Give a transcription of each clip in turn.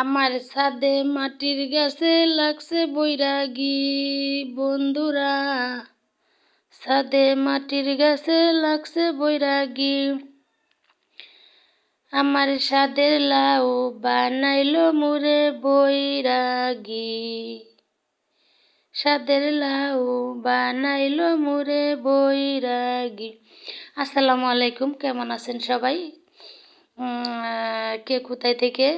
আমার সাদে মাটির গাছে লাগছে বৈরাগী। বন্ধুরা সাদে মাটির গাছে লাগছে বৈরাগী। আমার সাদের লাউ বানাইলো মুরে বৈরাগী। সাদের লাউ বানাইলো মুরে বৈরাগী। আসসালামু আলাইকুম, কেমন আছেন সবাই? কে কোথায় থেকে?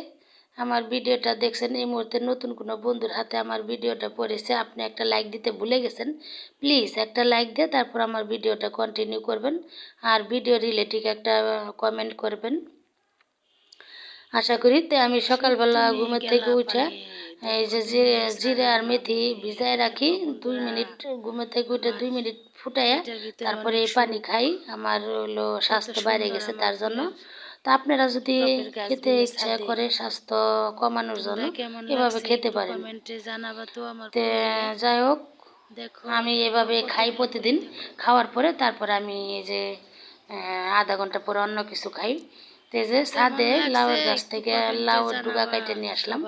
আমার ভিডিওটা দেখছেন এই মুহূর্তে নতুন কোনো বন্ধুর হাতে আমার ভিডিওটা পড়েছে আপনি একটা লাইক দিতে ভুলে গেছেন প্লিজ একটা লাইক দিয়ে তারপর আমার ভিডিওটা কন্টিনিউ করবেন আর ভিডিও রিলেটিভ একটা কমেন্ট করবেন। আশা করি তে আমি সকালবেলা ঘুমের থেকে উঠে এই যে জিরে- জিরে আর মেথি ভিজায় রাখি দুই মিনিট ঘুমের থেকে উঠে দুই মিনিট ফুটাইয়া তারপরে এই পানি খাই আমার হলো স্বাস্থ্য বাইরে গেছে তার জন্য। তা আপনারা যদি খেতে ইচ্ছা করে স্বাস্থ্য কমানোর জন্য এভাবে খেতে পারেন। জানাবা তো আমার যাই হোক দেখো আমি এভাবে খাই প্রতিদিন। খাওয়ার পরে তারপরে আমি এই যে আধা ঘণ্টা পরে অন্য কিছু খাই। তো যে ছাদে লাউয়ের গাছ থেকে লাউয়ের ডুগা কাইটে নিয়ে আসলাম।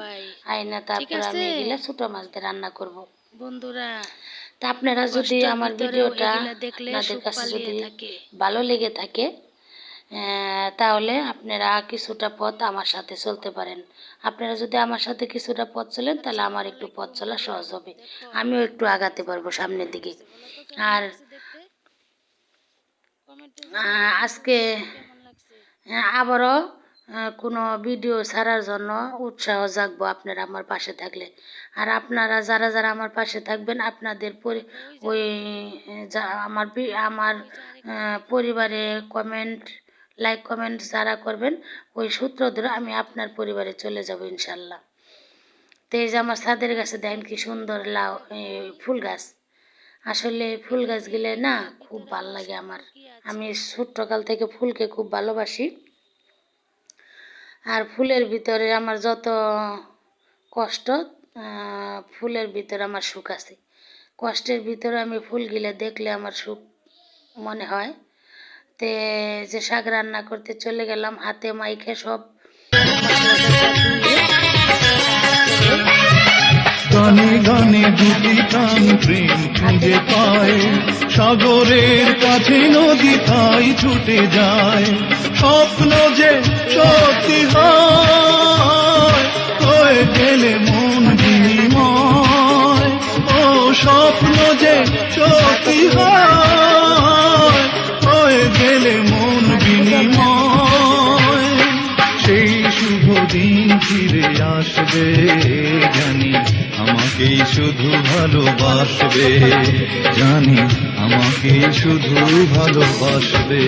আইনা তারপরে আমি আছে? ছোটো মাছ দিয়ে রান্না করব। বন্ধুরা তা আপনারা যদি আমার ভিডিওটা এগুলা আপনাদের কাছে যদি ভালো লেগে থাকে তাহলে আপনারা কিছুটা পথ আমার সাথে চলতে পারেন। আপনারা যদি আমার সাথে কিছুটা পথ চলেন তাহলে আমার একটু পথ চলা সহজ হবে। আমিও একটু আগাতে পারব সামনের দিকে। আর আজকে আহ, আবারও কোনো ভিডিও ছাড়ার জন্য উৎসাহ জাগবো আপনারা আমার পাশে থাকলে। আর আপনারা যারা যারা আমার পাশে থাকবেন আপনাদের ওই আমার আমার পরিবারে কমেন্ট লাইক কমেন্ট যারা করবেন, ওই সূত্র ধরে আমি আপনার পরিবারে চলে যাব ইনশাল্লাহ। তো এই যে আমার ছাদের গাছে দেখেন কি সুন্দর লাউ ফুল গাছ। আসলে ফুল গাছ না খুব ভালো লাগে আমার। আমি ছোট্টকাল থেকে ফুলকে খুব ভালোবাসি। আর ফুলের ভিতরে আমার যত কষ্ট ফুলের ভিতরে আমার সুখ আছে। কষ্টের ভিতরে আমি ফুল গিলে দেখলে আমার সুখ মনে হয়। তে যে শাক রান্না করতে চলে গেলাম, হাতে মাইকে সব গানে গানে দুটি প্রাণ প্রেম খুঁজে পায়। সাগরের কাছে নদী তাই ছুটে যায়। স্বপ্ন যে সত্যি হয়ে গেলে মন বিনিময়। ও স্বপ্ন যে সত্যি হয় শুভ দিন ফিরে আসবে জানি আমাকে শুধু ভালোবাসবে জানি আমাকে শুধু ভালোবাসবে।